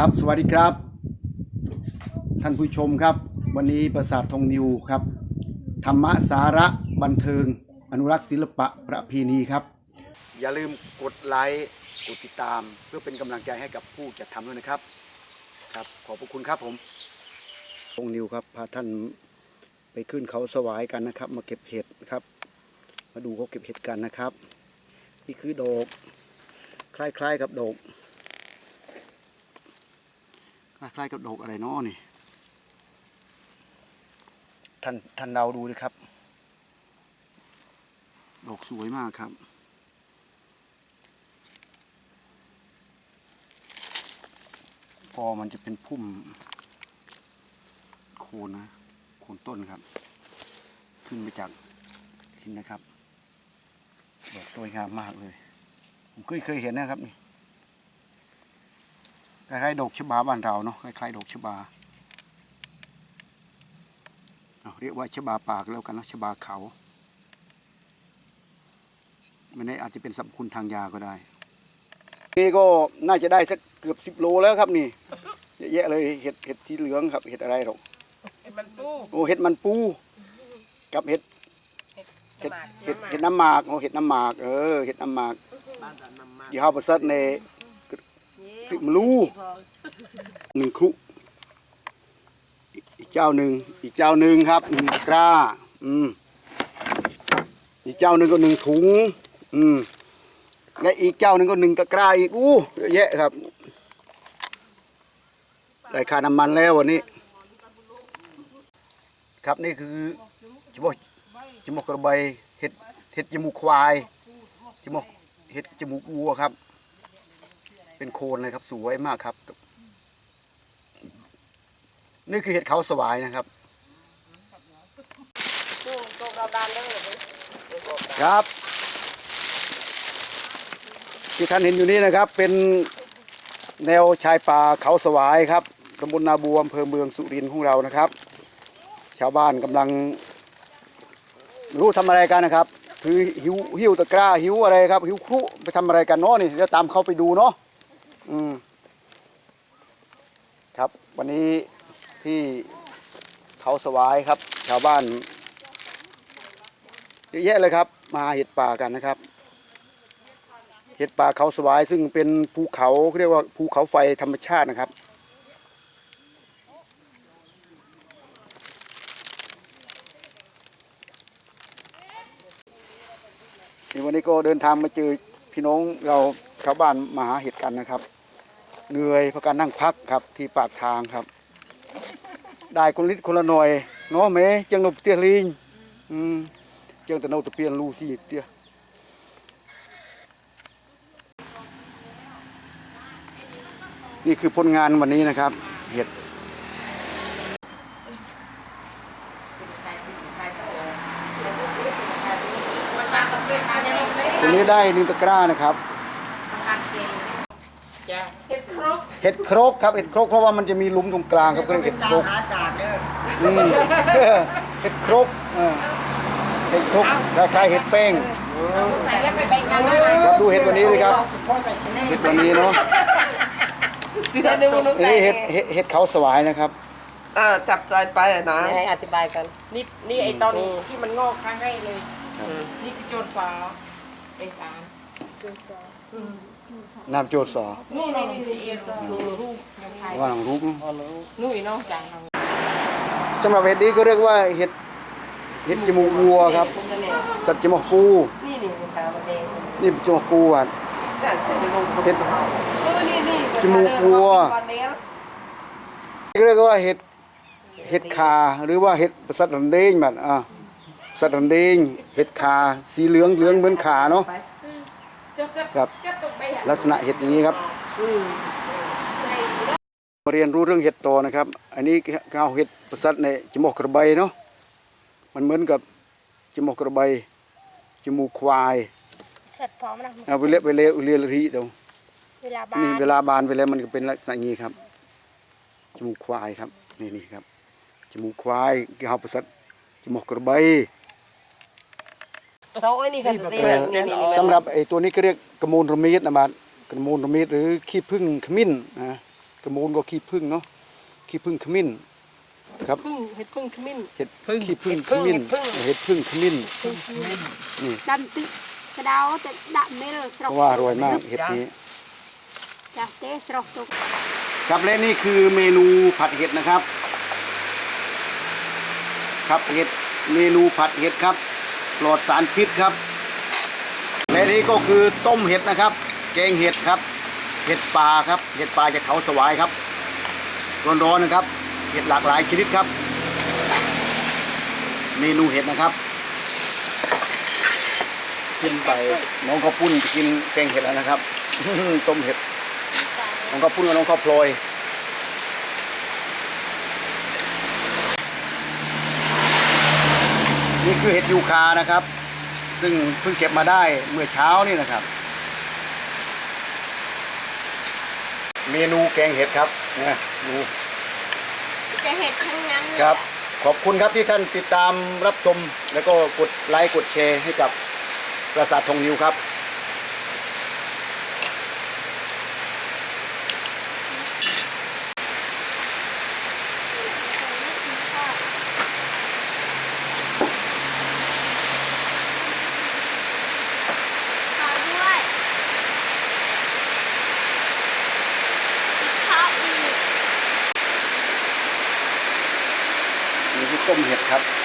ครับสวัสดีครับ ท่านผู้ชมครับ วันนี้ประสาททองนิวครับ ธรรมะสาระบันเทิง อนุรักษ์ศิลปะประเพณีครับ อย่าลืมกดไลค์กดติดตาม เพื่อเป็นกำลังใจให้กับผู้จัดทำด้วยนะครับ ครับขอบพระคุณครับผมทองนิวครับพาท่านไปขึ้นเขาสวายกันนะครับ มาเก็บเห็ดนะครับ มาดูเขาเก็บเห็ดกันนะครับ นี่คือดอกคล้ายๆกับดอก คล้ายๆกับดอกอะไรเนาะนี่ ท่านท่านเดาดูนะครับ ดอกสวยมากครับพอมันจะเป็นพุ่มโคนนะ โคนต้นครับ ขึ้นมาจากหินนะครับ ดอกสวยงามมากเลย ผมเคยเคยเห็นนะครับนี่ค ล้ายๆดอกชบาบ้านเราเนาะคล้ายๆดอกชบาเอาเรียกว่าชบาปากแล้วกันเนาะชบาเขาไม่แน่อาจจะเป็นสรรพคุณทางยาก็ได้ นี่ก็น่าจะได้สักเกือบสิบโลแล้วครับนี่เยอะแยะเลยเห็ดเห็ดสีเหลืองครับเห็ดอะไรหรอกมันปูโอ้เห็ดมันปู กับเห็ดเห็ดเห็ดเห็ดน้ำหมากโอ้เห็ดน้ำหมากเออเห็ดน้ำหมากยี่ห้อประเสริฐใน ติมลูหนึ่งครุอีกเจ้าหนึ่งอีกเจ้าหนึ่งครับหนึ่งตะกร้าอืมอีกเจ้าหนึ่งก็หนึ่งถุง อืมและอีกเจ้าหนึ่งก็หนึ่งตะกร้าอีกอู้เยอะแยะครับได้ค่าน้ำมันแล้ววันนี้ ครับนี่คือจมูกจมูกกระใบายเห็ดเห็ดจมูกควายจมูกเห็ดจมูกวัวครับ เป็นโคนเลยครับ สวยมากครับ นี่คือเห็ดเขาสวายนะครับ ครับ ที่ท่านเห็นอยู่นี้นะครับ เป็นแนวชายป่าเขาสวายครับตำบลนาบัวอำเภอเมืองสุรินทร์ของเรานะครับ ชาวบ้านกำลัง รู้ทำอะไรกันนะครับ ถือหิวหิวตะกร้าหิวอะไรครับหิวครุไปทำอะไรกันเนาะนี่เดี๋ยวตามเขาไปดูเนาะ อืม ครับ วันนี้ที่เขาสวายครับ ชาวบ้านเยอะแยะเลยครับ มาเห็ดป่ากันนะครับ เห็ดป่าเขาสวายซึ่งเป็นภูเขาเขาเรียกว่าภูเขาไฟธรรมชาตินะครับนี่วันนี้ก็เดินทางมาเจอพี่น้องเรา ชาวบ้านมาหาเห็ดกันนะครับ เหนื่อยเพราะการนั่งพักครับที่ปากทางครับ ได้คนลิดคนละหน่อยเนาะแม่จังนบเตียลิงอืมเจ้าแต่เราตะเปียนลูซี่เตี้ยนี่คือผลงานวันนี้นะครับ เห็ดตัวนี้ได้หนึ่งตะกร้านะครับ รกเห็ดโครกครับเห็ดโครกเพราะว่ามันจะมีหลุมตรงกลางครับก็เรียกเห็ดโครกหาศาสตร์เด้ออืมเห็ดโครกเออเห็ดโครกคล้ายๆเห็ดแป้ง ใส่แล้วไปไปกันนะครับดูเห็ดวันนี้เลยครับ เห็ดวันนี้เนาะจะดูนุ๊กอันนี้เห็ดเห็ดเห็ดเขาสวายนะครับเออจับใจไปอะนะให้อธิบายกัน นี่นี่ไอตอนที่มันงอกครั้งแรกเลย นี่คือโจรฟ้าไอ้ตาล น้ำโจดสอนู่นนี่นี่เอ็นนี่รูปยังไงว่าหลังรูปนู่นอีน้องจางทางสำหรับเห็ดนี้ก็เรียกว่าเห็ดเห็ดจมูกวัวครับ สัตว์จมูกกูนี่นี่มันขาวมันแดงนี่จมูกกูอะแต่จะลงเห็ดเออนี่นี่จมูกวัวก่อนแล้วก็เรียกว่าเห็ดเห็ดขาหรือว่าเห็ดสัตว์ดันเด้งแบบอะสัตว์ดันเด้งเห็ดขาสีเหลืองเหลืองเหมือนขาเนาะ ครับลักษณะเห็ดอย่างนี้ครับอืมมาเรียนรู้เรื่องเห็ดโตอนะครับ อันนี้ข้าวเห็ดประสัตในจมูกกระใบเนาะมันเหมือนกับจมูกกระใบจมูกควายสัตว์พร้อมนะเอาไปเละไปเละเรียลรีเดี๋ยวเวลาบ้านี่นเวลาบานไปแล้วมันก็เป็นลักษณะอย่างนี้ครับจมูกควายครับนี่นี่ครับจมูกควายที่เขาประสัตจมูกกระใบ เขาไอ้นี่กันนี่นี่นี่สำหรับไอ้ตัวนี้ก็เรียกกระมูลระมีดนะบัดกระมูลระมีดหรือขี้ผึ้งขมิ้นนะกระมูลก็ขี้ผึ้งเนาะขี้ผึ้งขมิ้นครับพึ่งเห็ดพึ่งขมิ้นเห็ดขี้ผึ้งขมิ้นเห็ดผึ้งเห็ดผึ้งขมิ้นดำตึกกระเดาแต่ดำไม่เลยสเพรกราะว่าอร่อยมากเห็ดนี้จ้ะเต้สรกตุกครับและนี่คือเมนูผัดเห็ดนะครับ ครับเห็ดเมนูผัดเห็ดครับ ปลอดสารพิษครับและนี่ก็คือต้มเห็ดนะครับ แกงเห็ดครับ เห็ดป่าครับ เห็ดป่าจากเขาสวายครับร้อนๆนะครับ เห็ดหลากหลายชนิดครับ เมนูเห็ดนะครับกินไปน้องข้าวปุ้นกินแกงเห็ดแล้วนะครับต้มเห็ดน้องข้าวปุ้นกับน้องข้าวพลอย นี่คือเห็ดยูคานะครับ ซึ่งเพิ่งเก็บมาได้เมื่อเช้านี่นะครับ เมนูแกงเห็ดครับนะดูจะเห็ดทั้งนั้นเลยครับ ขอบคุณครับที่ท่านติดตามรับชม แล้วก็กดไลค์กดแชร์ให้กับปราสาททองนิวครับ ต่อด้วยอีกข้าวอีก นี่คือ ต้มเห็ดครับ